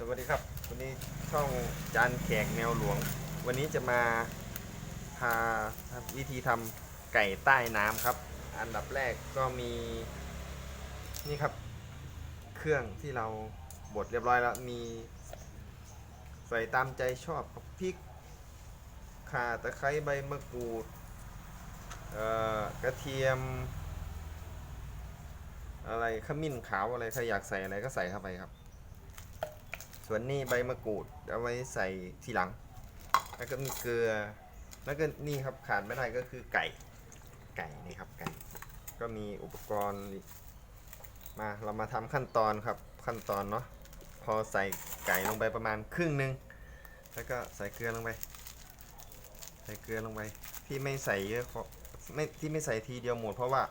สวัสดีครับ วันนี้ช่องจานแขกแนวหลวง วันนี้จะมาพาวิธีทำไก่ใต้น้ำครับ อันดับแรกก็มีนี่ครับ เครื่องที่เราบดเรียบร้อยแล้วมี ใส่ตามใจชอบพริกข่าตะไคร้ใบมะกรูดกระเทียม อะไรขมิ้นขาวอะไรใครอยากใส่อะไรก็ใส่เข้าไปครับ ส่วนนี้ใบมะกรูดเอาไว้ใส่ทีหลัง แล้วก็มีเกลือ แล้วก็นี่ครับขาดไม่ได้ก็คือไก่ ไก่นี่ครับไก่ ก็มีอุปกรณ์ มาเรามาทำขั้นตอนครับขั้นตอนเนาะ พอใส่ไก่ลงไปประมาณครึ่งหนึ่งแล้วก็ใส่เกลือลงไป ใส่เกลือลงไป ที่ไม่ใส่เยอะเพราะไม่ที่ไม่ใส่ทีเดียวหมดเพราะว่า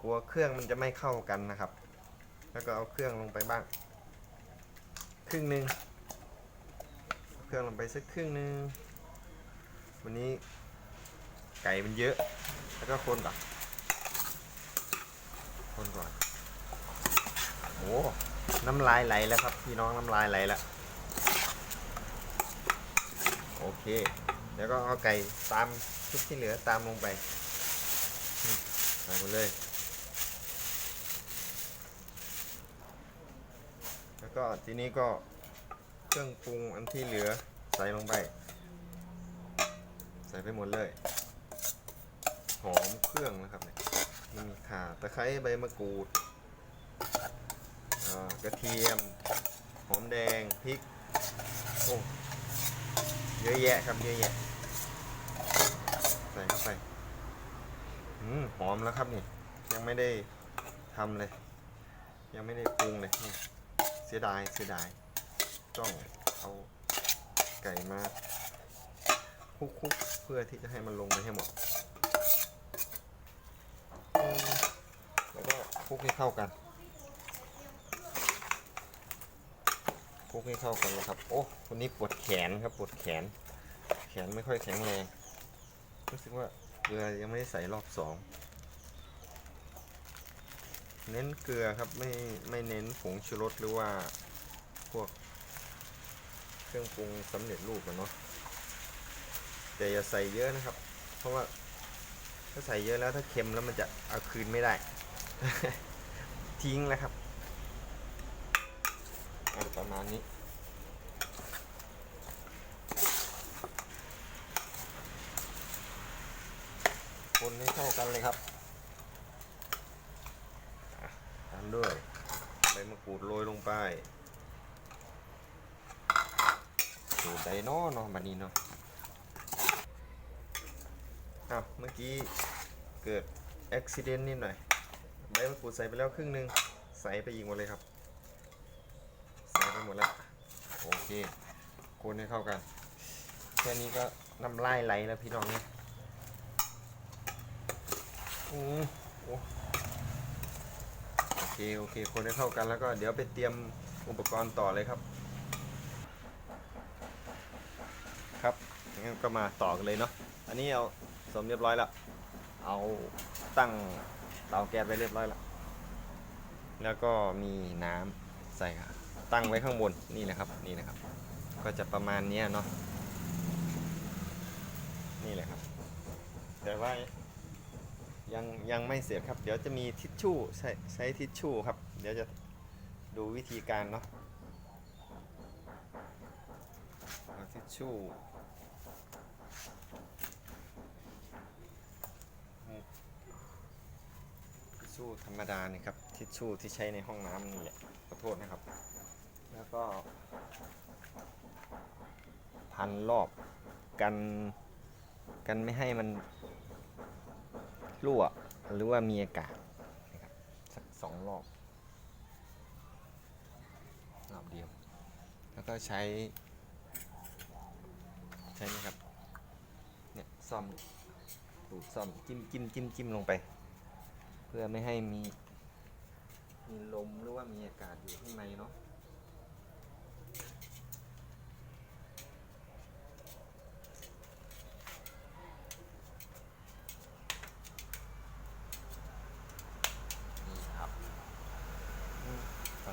กลัวเครื่องมันจะไม่เข้ากันนะครับ แล้วก็เอาเครื่องลงไปบ้าง ครึ่งหนึ่งเครื่องลงไปสักครึ่งหนึ่งวันนี้ไก่มันเยอะ แล้วก็คนก่อนคนก่อนโอ้น้ำลายไหลแล้วครับพี่น้องน้ำลายไหลแล้วโอเค แล้วก็เอาไก่ตามชุดที่เหลือตามลงไปอืมใส่หมดเลย แล้ว ก็ทีนี้ก็เครื่องปรุงอันที่เหลือใส่ลงไป ใส่ไปหมดเลย หอมเครื่องนะครับเนี่ยมีข่าตะไคร้ใบมะกรูดกระเทียม หอมแดงพริกโอ้เยอะแยะครับเยอะแยะ ใส่เข้าไปอืมหอมแล้วครับนี่ ยังไม่ได้ทำเลย ยังไม่ได้ปรุงเลยนี่ เสียดายเสียดายต้องเอาไก่มาคลุกเพื่อที่จะให้มันลงไปให้หมด แล้วก็คลุกให้เข้ากันคลุกให้เข้ากันแล้วครับ โอ้วันนี้ปวดแขนครับปวดแขน แขนไม่ค่อยแข็งแรง รู้สึกว่าเกลือยังไม่ได้ใส่รอบสอง เน้นเกลือครับไม่ไม่เน้นผงชูรสหรือว่าพวกเครื่องปรุงสำเร็จรูปอะเนาะแต่อย่าใส่เยอะนะครับ เพราะว่าถ้าใส่เยอะแล้วถ้าเค็มแล้วมันจะเอาคืนไม่ได้ ทิ้งแล้วครับประมาณนี้คนให้เข้ากันเลยครับ ตาม ด้วยใบมะกรูดโรยลงไปสูตรไดโน่เนาะบันนี้เนาะอ้าวเมื่อกี้เกิดอุบิเหตุนิดหน่อยใบมะกรูดใส่ไปแล้วครึ่งหนึ่งใส่ไปอีกหมดเลยครับ ใส่ไปหมดแล้ว โอเคคนให้เข้ากันแค่นี้ก็น้ำลายไหลแล้วพี่น้องเนี่ยอือโอ้ เคโอเคคนให้เข้ากันแล้วก็เดี๋ยวไปเตรียมอุปกรณ์ต่อเลยครับ ครับงั้นก็มาต่อกันเลยเนาะอันนี้เอาสมเรียบร้อยแล้วเอาตั้งเตาแก๊สไว้เรียบร้อยแล้วแล้วก็มีน้ำใส่ครับตั้งไว้ข้างบนนี่นะครับนี่นะครับ ก็จะประมาณนี้เนาะนี่แหละครับ แต่ว่า ยังยังไม่เสร็จครับ เดี๋ยวจะมีทิชชู่ใช้ใช้ทิชชู่ครับ เดี๋ยวจะดูวิธีการเนาะทิชชู่ทิชชู่ธรรมดานี่ครับ ทิชชู่ที่ใช้ในห้องน้ำนี่แหละขอโทษนะครับ แล้วก็ พันรอบกันกันไม่ให้มัน รั่ว หรือว่ามีอากาศนะครับสักสองรอบรอบเดียว แล้วก็ใช้ ใช้นี่ครับเนี่ยซ่อมดูดซ่อมจิ้มจิ้มจิ้มจิ้มลงไป เพื่อไม่ให้มีมีลมหรือว่ามีอากาศอยู่ข้างในเนาะ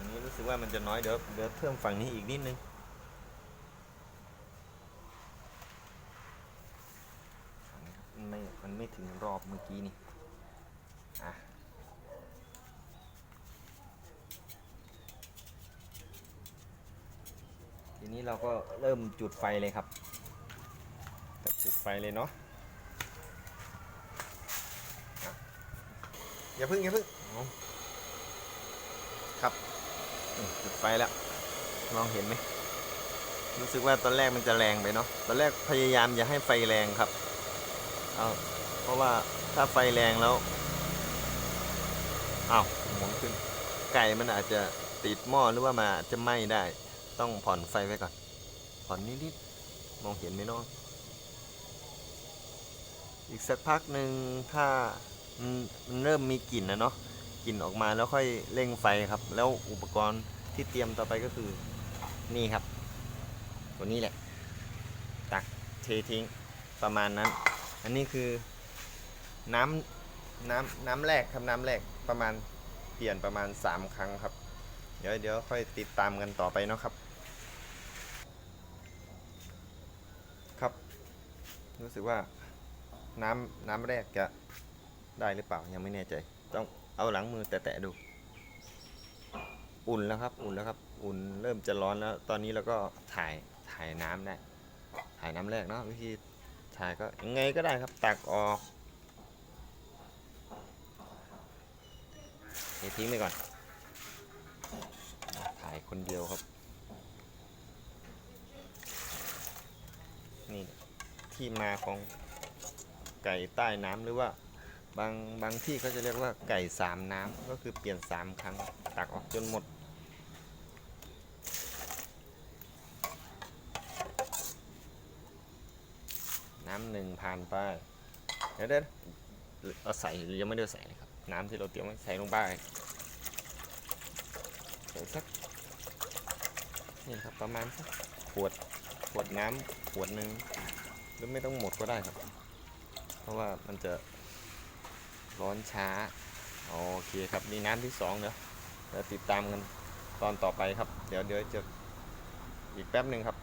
นี่ค รู้สึกว่ามันจะน้อยเดี๋ยวเดี๋ยวเพิ่มฝั่งนี้อีกนิดนึงมันไม่มันไม่ถึงรอบเมื่อกี้นี่อะทีนี้เราก็เริ่มจุดไฟเลยครับ จุดไฟเลยเนาะอย่าพึ่งอย่าพึ่งครับ จุดไฟแล้ว มองเห็นไหมรู้สึกว่าตอนแรกมันจะแรงไปเนาะตอนแรกพยายามอย่าให้ไฟแรงครับเอาเพราะว่าถ้าไฟแรงแล้วอ้าวหมุนขึ้น ไก่มันอาจจะติดหม้อหรือว่ามาจะไหม้ได้ ต้องผ่อนไฟไว้ก่อน ผ่อนนิดๆมองเห็นไหมเนาะอีกสักพักหนึ่งถ้ามันเริ่มมีกลิ่นนะเนาะ กลิ่นออกมาแล้วค่อยเร่งไฟครับ แล้วอุปกรณ์ที่เตรียมต่อไปก็คือนี่ครับ ตัวนี้แหละ ตักเททิ้งประมาณนั้น อันนี้คือน้ำน้ำน้ำแรกครับน้ำแรกประมาณเปลี่ยนประมาณ 3 ครั้งครับ เดี๋ยวเดี๋ยวค่อยติดตามกันต่อไปเนาะครับ ครับ รู้สึกว่าน้ำน้ำแรกจะได้หรือเปล่ายังไม่แน่ใจต้อง เอาหลังมือแตะๆดู อุ่นแล้วครับ อุ่นแล้วครับ อุ่นเริ่มจะร้อนแล้ว ตอนนี้เราก็ถ่ายถ่ายน้ำได้ ถ่ายน้ำแรกเนาะวิธีถ่ายก็ยังไงก็ได้ครับ ตักออกเททิ้งไปก่อน ถ่ายคนเดียวครับ นี่ที่มาของไก่ใต้น้ำหรือว่า บางบางที่เขาจะเรียกว่าไก่สามน้ำก็คือเปลี่ยนสามครั้งตักออกจนหมด น้ำหนึ่งผ่านไปเดี๋ยวเดี๋ยวเราใส่หรือยังไม่ได้ใส่เลยครับ น้ำที่เราเตรียมไว้ใส่ลงไปใส่สักนี่ครับประมาณสักขวดขวดน้ำขวดหนึ่งหรือไม่ต้องหมดก็ได้ครับ เพราะว่ามันจะ ร้อนช้า โอเคครับนี่น้ำที่สองเดี๋ยวเดี๋ยวติดตามกันตอนต่อไปครับ เดี๋ยวเดี๋ยวจะอีกแป๊บหนึ่งครับ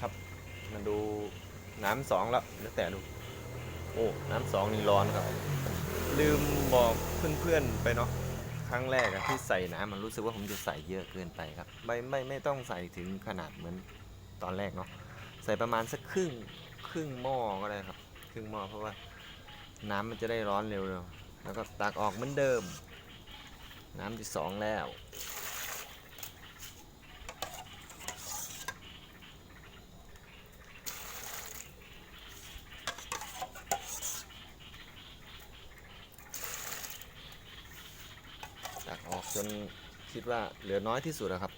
ครับมาดูน้ำสองแล้วเดี๋ยวแต่ดูโอ้ น้ำสองนี่ร้อนครับ ลืมบอกเพื่อนๆไปเนาะครั้งแรกอะที่ใส่น้ำมันรู้สึกว่าผมจะใส่เยอะเกินไปครับ ไม่ไม่ไม่ต้องใส่ถึงขนาดเหมือนตอนแรกเนาะใส่ประมาณสักครึ่งครึ่งหม้อก็ได้ครับ ครึ่งหม้อเพราะว่า น้ำมันจะได้ร้อนเร็วๆ แล้วก็ตักออกเหมือนเดิม น้ำที่สองแล้ว ตักออกจนคิดว่าเหลือน้อยที่สุดแล้วครับ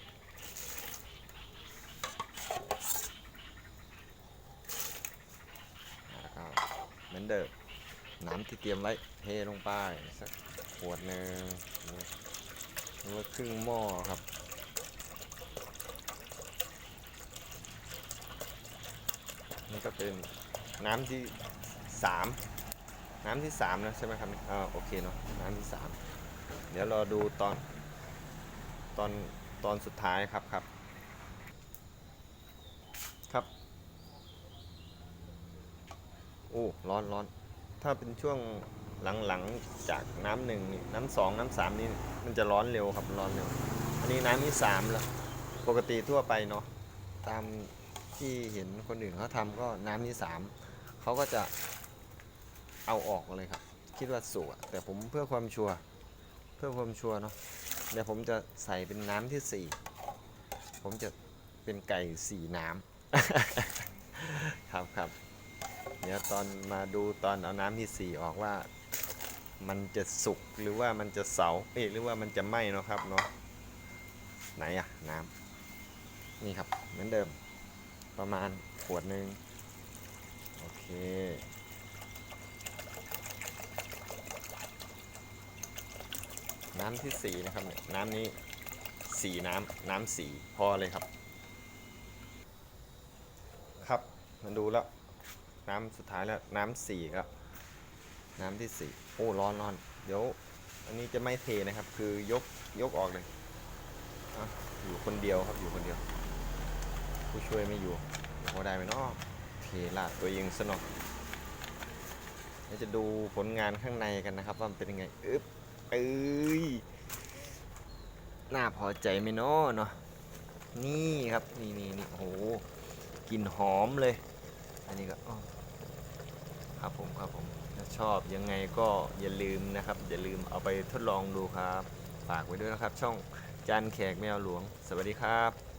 เหมือนเดิม น้ำที่เตรียมไว้เทลงไปสักขวดหนึ่งหรือว่าครึ่งหม้อครับนี่ก็เป็นน้ำที่สามน้ำที่สามนะใช่ไหมครับอ่าโอเคเนาะน้ำที่สามเดี๋ยวรอดูตอนตอนตอนสุดท้ายครับครับครับโอ้ร้อนร้อน ถ้าเป็นช่วงหลังๆจากน้ำหนึ่งนี่น้ำสองน้ำสามนี่มันจะร้อนเร็วครับร้อนเร็ว อันนี้น้ำที่สามแล้วปกติทั่วไปเนาะตามที่เห็นคนอื่นเขาทำก็น้ำที่สามเขาก็จะเอาออกเลยครับ คิดว่าสุกอะแต่ผมเพื่อความชัวร์เพื่อความชัวร์เนาะเดี๋ยวผมจะใส่เป็นน้ำที่สี่ผมจะเป็นไก่สี่น้ำ ครับครับ เดี๋ยวตอนมาดูตอนเอาน้ำที่สี่ออกว่า มันจะสุกหรือว่ามันจะเสาเอ๊หรือว่ามันจะไหม้เนาะครับเนาะไหนอะน้ำนี่ครับเหมือนเดิม ประมาณขวดหนึ่งโอเคน้ำที่สี่นะครับเนี่ยน้ำนี้สีน้ำน้ำสีพอเลยครับ ครับมาดูแล้ว น้ำสุดท้ายแล้วน้ำสี่ครับ น้ำที่สี่โอ้ร้อนร้อนเดี๋ยวอันนี้จะไม่เทนะครับ คือยกยกออกเลยอะอยู่คนเดียวครับอยู่คนเดียว ผู้ช่วยไม่อยู่เดี๋ยวพอได้ไหมเนาะเทลาดตัวเองสนอกเดี๋ยวจะดูผลงานข้างในกันนะครับ ว่ามันเป็นยังไงอึ๊บเอ้ยน่าพอใจไหมเนาะเนาะนี่ครับนี่นี่นี่โอ้โหกลิ่นหอมเลย อันนี้ก็ครับผมครับผมถ้าชอบยังไงก็อย่าลืมนะครับ อย่าลืมเอาไปทดลองดูครับ ฝากไว้ด้วยนะครับ ช่องจันแขกแมวหลวง สวัสดีครับ